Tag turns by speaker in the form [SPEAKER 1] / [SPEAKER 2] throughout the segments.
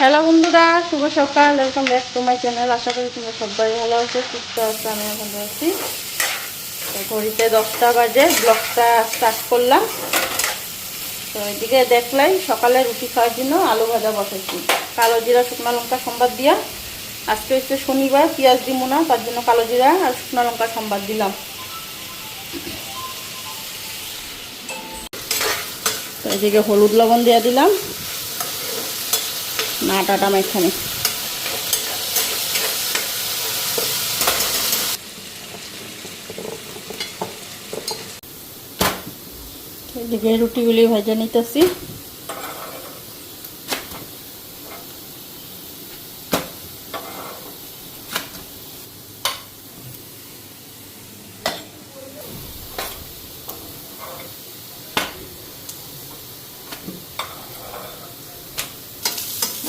[SPEAKER 1] Hello বন্ধুরা, শুভ সকাল। Welcome back to my channel আশা করি তোমরা সবাই ভালো আছো, সুস্থ আছো আমি ভালো আছি। ঘড়িতে দশটা বাজে, ব্লগটা স্টার্ট করলাম। তো এদিকে দেখলাই, সকালে রুটি খাওয়ার জন্য আলু ভাজা বসাইছি কালো জিরা, শুকনো লঙ্কা, সম্বাদ দিয়া। আজকে হচ্ছে শনিবার, পেঁয়াজ দিব না, তার জন্য কালো জিরা আর শুকনো লঙ্কা, সম্বাদ দিলাম। তো এদিকে হলুদ লবণ দিয়ে দিলাম। না মাঝখানে এদিকে রুটিগুলি ভেজে নিতেছি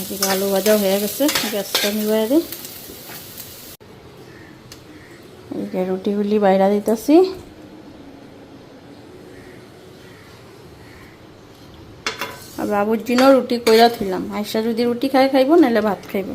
[SPEAKER 1] এদিকে আলু ভাজা হয়ে গেছে গ্যাসটা নিবাই দিই এদিকে রুটিগুলি বাইরা দিতেছি। আর বাবুর জন্য রুটি কইরা থইলাম। আইসা যদি রুটি খাই খাইব নাহলে ভাত খাইব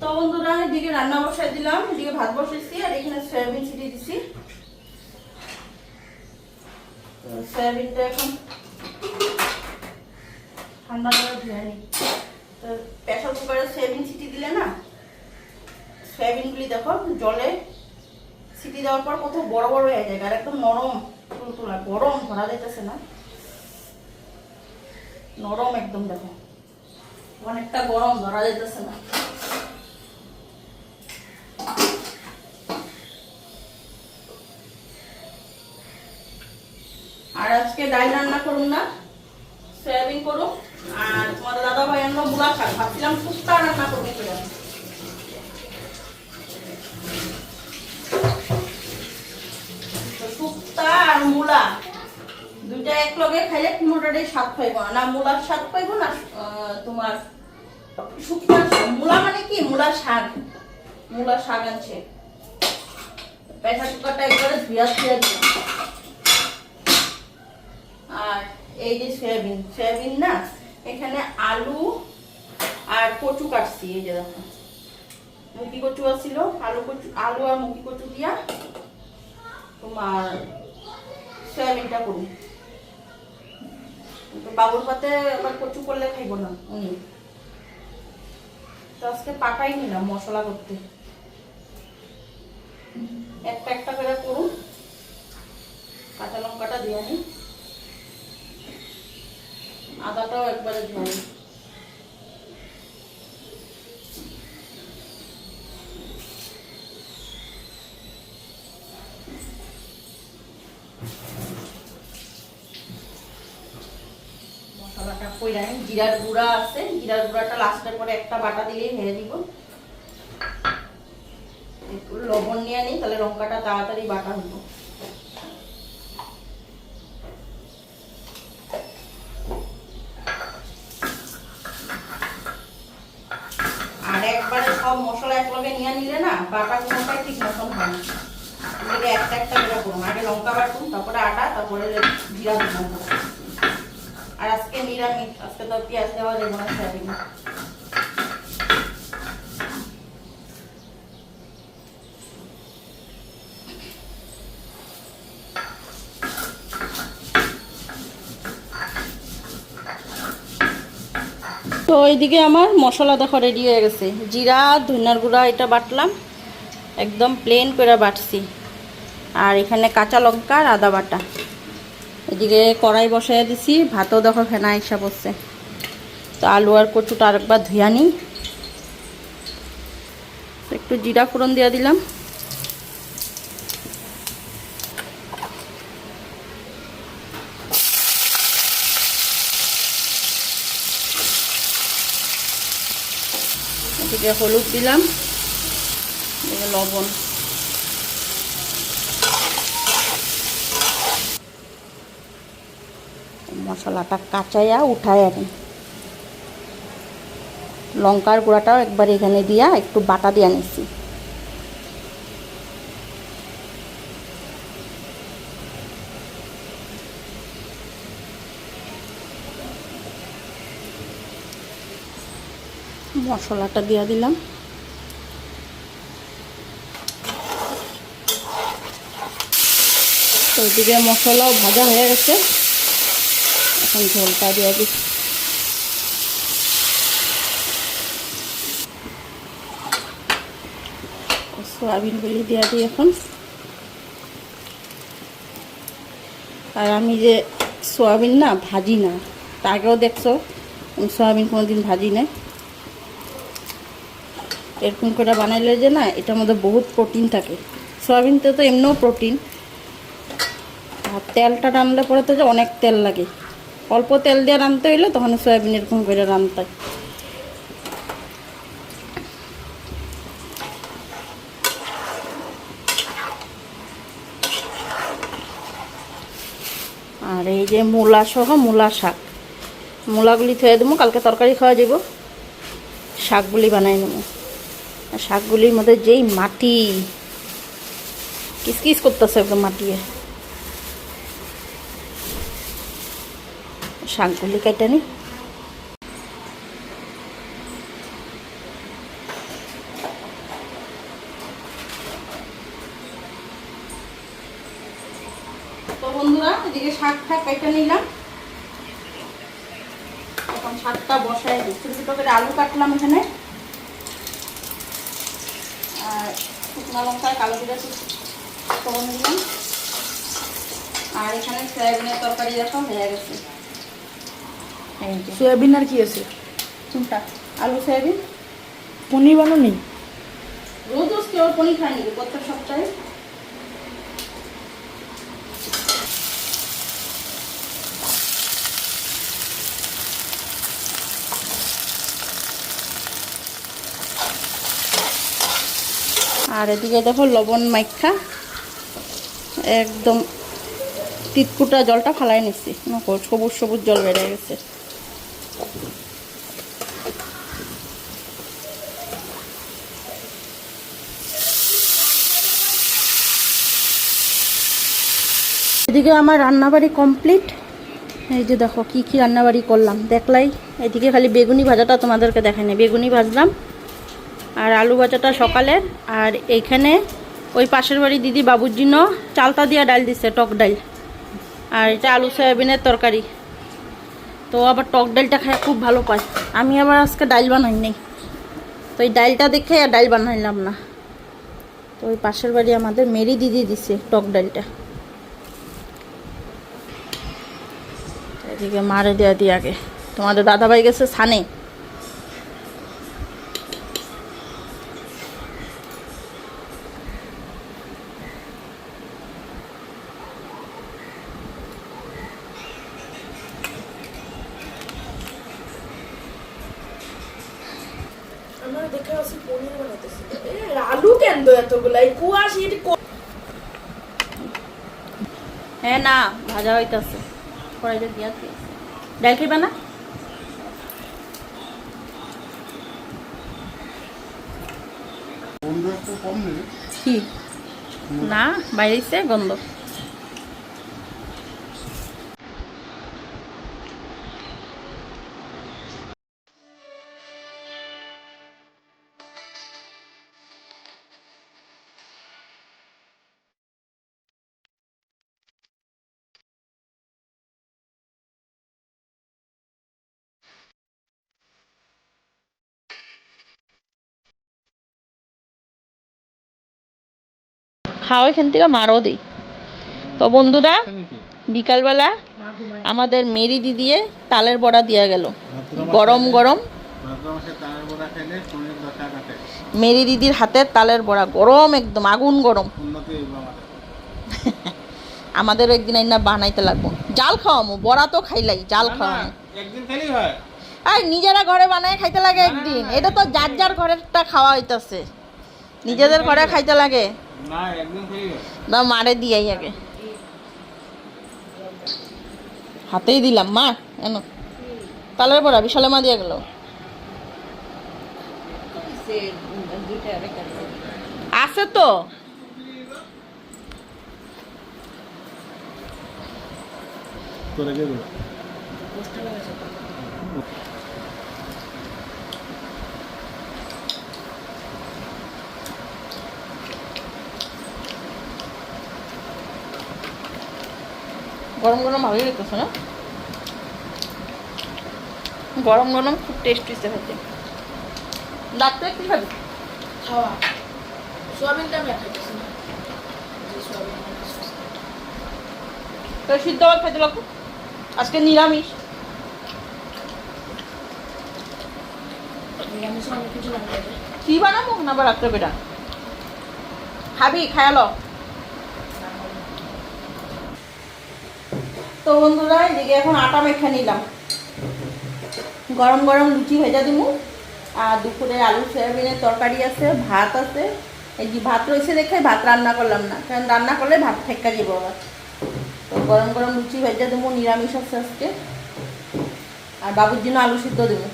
[SPEAKER 1] তো বন্ধুরা এদিকে রান্না বসাই দিলাম এদিকে ভাত বসাইছি আর এখানে সয়াবিন ছিটিয়ে দিছি তো সয়াবিনটা এখন ঠান্ডা করে ধুয়ে তো প্রেশার কুকারে সয়াবিন ছিটি দিলে না সয়াবিনগুলি দেখো, জলে ছিটি দেওয়ার পর কত বড় বড় হয়ে যায়, আর একদম নরম, তুলতুলা, গরম ধরা যাইতেছে না। নরম একদম দেখো। অনেকটা গরম ধরা যাইতেছে না। আর আজকে ডাল রান্না করুন না, সয়াবিন করুন, আর তোমার দাদা ভাই আনলো মূলা শাক। ভাবছিলাম সুস্তা রান্না করব শুক্তা আর মূলা, দুইটা এক লগে খাইলে স্বাদ পাইব। না মূলার স্বাদ পাইব না তোমার স্বাদ। মূলা মানে কি? মূলার শাক। মূলার শাক আনছে। প্রেসার কুকারটা একবারে ধুয়া ধুয়া আর এই যে সয়াবিন সয়াবিন না, এখানে আলু আর কচু কাটছি, এই যে দেখো। মুখি কচু আছিল, আলু কচু, আলু আর মুখি কচু দিয়া তোমার সয়াবিনটা করি। বাবুর পাতে আবার কচু করলে খাইব না উনি তো আজকে পাটাই নিলাম মশলা করতে। একটা একটা করে করুন। কাঁচা লঙ্কাটা দিয়ে নিই আদাটাও একবারে ধোয়া মশলাটা কইরা নিই। জিরার গুঁড়া আছে। জিরার গুঁড়াটা লাস্টের পরে একটা বাটা দিলেই হয়ে দিব। লবণ নিয়ে নিই, তাহলে লঙ্কাটা তাড়াতাড়ি বাটা হতো আর একবারে সব মশলা একলগে নিয়ে নিলে না বাটা কোনোটাই ঠিক মতন হয় না। একটা একটা করে করুন। আগে লঙ্কা বাটুন, তারপরে আটা, তারপরে জিরা দিন আর আজকে নিরামিষ, আজকে তো পেঁয়াজ দেওয়া যাবে না তো এইদিকে আমার মশলা দেখো রেডি হয়ে গেছে। জিরা, ধনিয়ার গুঁড়া, এটা বাটলাম। একদম প্লেন করে বাটছি। আর এখানে কাঁচা লঙ্কা আর আদা বাটা। এদিকে কড়াই বসাই দিছি। ভাতও দেখো ফেনা হিসাব হচ্ছে তো আলু আর কচুটা আরেকবার ধুয়া নিই। একটু জিরা ফোড়ন দিয়ে দিলাম। এদিকে হলুদ দিলাম লবণ। মশলাটা কাঁচাইয়া উঠায় আর লঙ্কার গুঁড়াটাও একবার এখানে দিয়া একটু বাটা দিয়ে নিচ্ছি মশলাটা দিয়ে দিলাম। ওইদিকে মশলাও ভাজা হয়ে গেছে। এখন ঝোলটা দিয়ে দিই সয়াবিনগুলি দিয়ে দিই এখন। আর আমি যে সয়াবিন না, ভাজি না, তা আগেও দেখছ আমি সয়াবিন কোনোদিন ভাজি না এরকম করে বানাইলে যে না, এটার মধ্যে বহুত প্রোটিন থাকে। সয়াবিনতে তো এমনিও প্রোটিন আর তেলটা রান্নলে পরে তো যে অনেক তেল লাগে। অল্প তেল দিয়ে রাঁধতে হইলে তখন সয়াবিন এরকম করে রাঁধতে হয়। আর এই যে মূলা সহ মূলা শাক। মূলাগুলি থুয়ে দেবো, কালকে তরকারি খাওয়া যাব শাকগুলি বানাই নেব। আর শাকগুলির মধ্যে যেই মাটি কিসকিস করতেছে একদম মাটিয়ে শাকগুলি কেটে নি। কেটে নিলাম। এখন শাকটা বসাই ছোটো করে আলু কাটলাম এখানে। আর শুকনো লঙ্কা কালো জিরা ফোড়ন দিলাম আর এখানে সয়াবিনের তরকারি দেখো হয়ে গেছে।
[SPEAKER 2] সয়াবিন আর কি আছে?
[SPEAKER 1] কোনটা? আলু সয়াবিন?
[SPEAKER 2] পনির বানানি?
[SPEAKER 1] রোজ রোজ কেউ পনির খায়নি প্রত্যেক সপ্তাহে? আর এদিকে দেখো লবণ মাইখা। একদম তিতকুটা জলটা ফালাই নিচ্ছি সবুজ সবুজ জল বেড়ে গেছে। এদিকে আমার রান্নাবাড়ি কমপ্লিট। এই যে দেখো, কি কি রান্নাবাড়ি করলাম। দেখলাই, এদিকে খালি বেগুনি ভাজাটা তোমাদেরকে দেখাই বেগুনি ভাজলাম। আর আলু ভাজাটা সকালের। আর এইখানে ওই পাশের বাড়ি দিদি বাবুর জন্য চালতা দিয়া ডাল দিছে, টক ডাল। আর এটা আলু সয়াবিনের তরকারি। তো আবার টক ডালটা খায়, খুব ভালো পায়। আমি আবার আজকে ডাল বানাই নেই। তো এই ডালটা দেখে আর ডাল বানাইলাম না। তো ওই পাশের বাড়ি আমাদের মেরি দিদি দিছে টক ডালটা। এদিকে মারে দেওয়া দিয়ে আগে। তোমাদের দাদাভাই গেছে সানে।
[SPEAKER 2] কেন এতগুলাই এতগুলা এই কুয়াশ এটি
[SPEAKER 1] হ্যাঁ না ভাজা হইতাছে। কড়াইতে দিয়া ডাল খাইবা না?
[SPEAKER 3] বন্ধু একটু কম নেই
[SPEAKER 1] কি? না বাইরেছে গন্ধ। খাও এখান থেকে মারও দিই। তো বন্ধুরা বিকালবেলা আমাদের মেরি দিদিয়ে তালের বড়া দিয়া গেল। গরম গরম। মেরি দিদির হাতের তালের বড়া গরম একদম আগুন গরম।
[SPEAKER 3] আমাদের
[SPEAKER 1] একদিন আইনা বানাইতে লাগবো। জাল খাওয়ামো বড়া তো খাইলাই জাল খাওয়ামো।
[SPEAKER 3] হয়।
[SPEAKER 1] আর নিজেরা ঘরে বানায় খাইতে লাগে একদিন। এটা তো যার যার ঘরেরটা খাওয়া হইতাছে। নিজেদের ঘরে খাইতে লাগে।
[SPEAKER 3] না
[SPEAKER 1] মারে দিয়াই আগে। হাতেই দিলাম মা এনো। তালের বড়া বিশালে মা দিয়ে গেল। আছে তো।
[SPEAKER 3] তোরা কে দেবো
[SPEAKER 1] গরম গরম ভালোই লাগতেছে না? গরম গরম খুব টেস্ট হয়েছে খেতে ডাক্তার কি খাবি
[SPEAKER 2] খাওয়া সোয়াবিনটা আমি খাইতেছি না।
[SPEAKER 1] তো সিদ্ধ ভাত খাইতে লাগবো? আজকে নিরামিষ। কি বানাবো? না আবার রাত্রে বেটা খাবি খায়ালো তো বন্ধুরা, এদিকে এখন আটা মেখে নিলাম। গরম গরম লুচি ভেজা দিমু। আর দুপুরে আলু, সয়াবিনের তরকারি আছে, ভাত আছে। এই যে ভাত রয়েছে দেখে ভাত রান্না করলাম না, কারণ রান্না করলে ভাত ফেক্কা যাব আবার। তো গরম গরম লুচি ভেজা দেবো নিরামিষ আছে আজকে। আর বাবুর জন্য আলু সিদ্ধ দেবো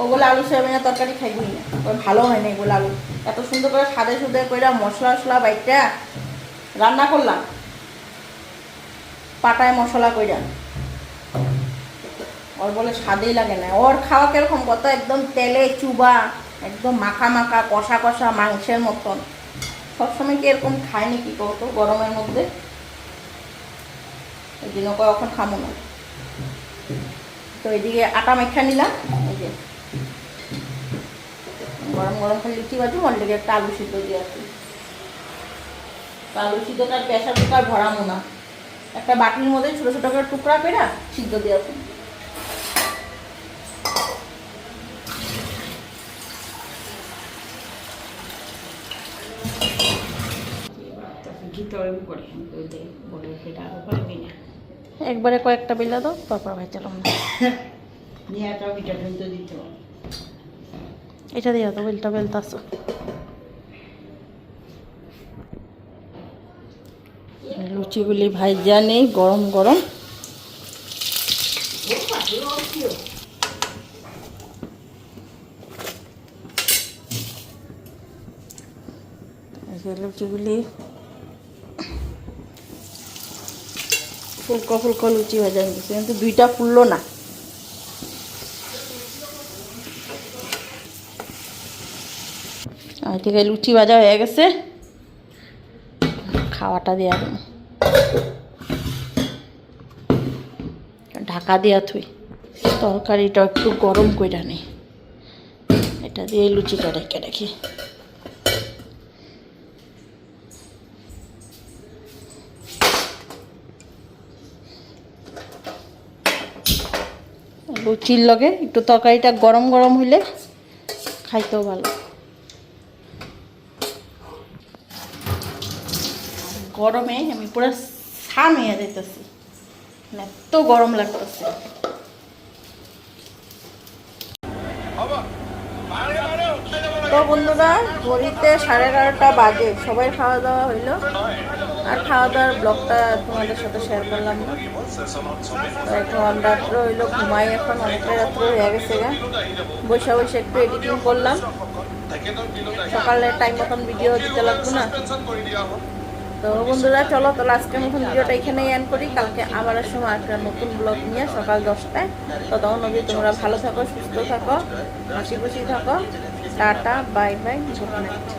[SPEAKER 1] ওগুলো আলু, সয়াবিনের তরকারি খাইবই না। ওই ভালো হয় না এগুলো আলু। এত সুন্দর করে সাদে সুদে করে মশলা মশলা বাইটা রান্না করলাম। পাটায় মশলা কইরা। ওর বলে স্বাদেই লাগে না। ওর খাওয়া কীরকম কত একদম তেলে চুবা, একদম মাখা মাখা, কষা কষা মাংসের মতন। সবসময় কি এরকম খায় নাকি কত গরমের মধ্যে? ওই জন্য কয়, এখন খামো না। তো এদিকে আটা মেখা নিলাম, এই যে। গরম গরম খালি লুচি বাজু ওর লেগে একটা আলু সিদ্ধ দিয়ে তো আলু সিদ্ধটার প্রেশার কুকার ভরামো না। একটা বাটির মধ্যে ছোটো ছোটো করে টুকরা করে সিদ্ধ দিয়ে আছে একবারে কয়েকটা বেলা দাও তারপর ভেজালাম এটা দিয়ে তো বেলটা বেলতাছো লুচিগুলি ভাইজা নেই, গরম গরম। লুচিগুলি। ফুলকো ফুলকো লুচি ভাজা নিতেছে কিন্তু দুইটা ফুললো না। আর থেকে লুচি ভাজা হয়ে গেছে। খাওয়াটা দেওয়া ঢাকা দেওয়া থুই। তরকারিটা একটু গরম কইরা নেই এটা দিয়ে লুচিটা রেখে রাখি। লুচির লগে একটু তরকারিটা গরম গরম হইলে খাইতেও ভালো। গরমে আমি পুরো ছান হয়ে যেতেছি এত গরম লাগতেছে তো বন্ধুরা, ঘড়িতে সাড়ে এগারোটা বাজে। সবাই খাওয়া দাওয়া হইল। আর খাওয়া দাওয়ার ব্লগটা তোমাদের সাথে শেয়ার করলাম না। এখন রাত্র হইল ঘুমাই এখন, অনেকটা রাত্র হয়ে গেছে গা। বসে বসে একটু এডিটিং করলাম। সকালে টাইম মতন ভিডিও দিতে লাগবো না। তো বন্ধুরা, চলো, তাহলে আজকের মতন ভিডিওটা এখানেই এন্ড করি। কালকে আবার সময় একটা নতুন ব্লগ নিয়ে সকাল দশটায়। তো তখন অবধি তোমরা ভালো থাকো, সুস্থ থাকো, হাসি খুশি থাকো। Tata bye bye good night